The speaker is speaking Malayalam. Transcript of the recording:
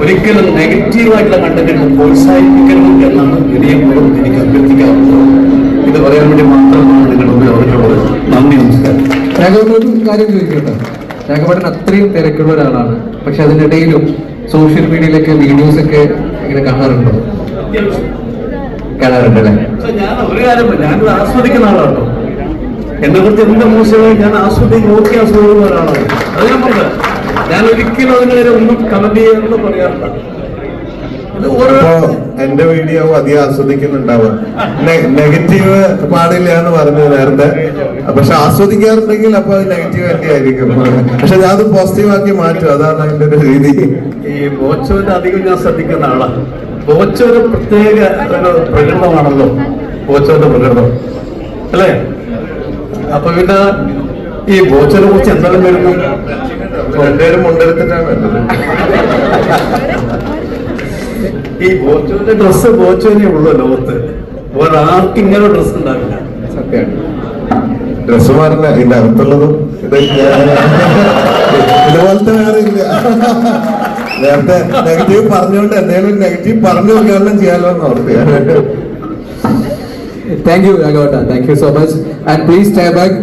ഒരിക്കലും നെഗറ്റീവായിട്ടുള്ള കണ്ടന്റുകൾ പ്രോത്സാഹിപ്പിക്കരുത് എന്നാണ് വിനയപൂർവം എനിക്ക് അഭ്യർത്ഥിക്കാറുള്ളത്. ഇത് പറയാൻ വേണ്ടി മാത്രമാണ് നിങ്ങളുടെ മുമ്പിൽ അവരുള്ളത് നന്ദി നമസ്കാരം. കാര്യം ചോദിക്കട്ടെ? രാഘവൻ അത്രയും തിരക്കുള്ള ഒരാളാണ്. പക്ഷെ അതിനിടയിലും സോഷ്യൽ മീഡിയയിലൊക്കെ വീഡിയോസ് ഒക്കെ ഇങ്ങനെ കാണാറുണ്ടോ? കാണാറുണ്ട് അല്ലേ? ഞാൻ ഒരു ഞാനിത് ആസ്വദിക്കുന്ന ആളാട്ടോ. എന്നെ കുറിച്ച് എന്ത് മോശമായി ഞാൻ ആസ്വദിക്കും നോക്കി ആസ്വദിക്കുന്ന ഒരാളാണ്. അത് ഞാൻ പറഞ്ഞത് ഞാൻ ഒരിക്കലും അതിനെതിരെ ഒന്നും കമന്റ് ചെയ്യാനുള്ള പറയാറില്ല. എന്റെ വീഡിയോ അധികം ആസ്വദിക്കുന്നുണ്ടാവുക. നെഗറ്റീവ് പാടില്ല എന്ന് പറഞ്ഞു നേരത്തെ. പക്ഷെ ആസ്വദിക്കാറുണ്ടെങ്കിൽ അപ്പൊ അത് നെഗറ്റീവ് തന്നെ ആയിരിക്കും. പക്ഷെ ഞാൻ അത് പോസിറ്റീവ് ആക്കി മാറ്റും. അതാണ് അതിന്റെ ഒരു രീതി. ഈ ബോച്ചോന്റെ അധികം ഞാൻ ശ്രദ്ധിക്കുന്ന ആളാണ് ബോച്ചോ ഒരു പ്രത്യേക ഒരു പ്രകൃതമാണല്ലോ ബോച്ചോന്റെ പ്രകടനം. അല്ലേ? അപ്പൊ പിന്നെ ഈ ബോച്ചോനെ കുറിച്ച് എന്തെല്ലാം വരുന്നു? രണ്ടുപേരും മുണ്ടെടുത്തിട്ടാണ് ഈ ബോച്ചോന്റെ ഡ്രസ്സ് ബോച്ചോനെ ഉള്ളു ലോകത്ത്. ഒരാൾക്ക് ഇങ്ങനെ ഡ്രസ്സ് ഉണ്ടാവില്ല. സത്യമാണ് ഡ്രസ് മാറില്ല ഇതിന്റെ അകത്തുള്ളതും ഇത് ഇതുപോലത്തെ വേറെ ഇല്ല. നേരത്തെ നെഗറ്റീവ് പറഞ്ഞുകൊണ്ട് എന്തെങ്കിലും നെഗറ്റീവ് പറഞ്ഞു നോക്കിയാലും ചെയ്യാലോ എന്ന് ഓർത്ത്. Thank you രാഘവട്ട thank you so much and please stay back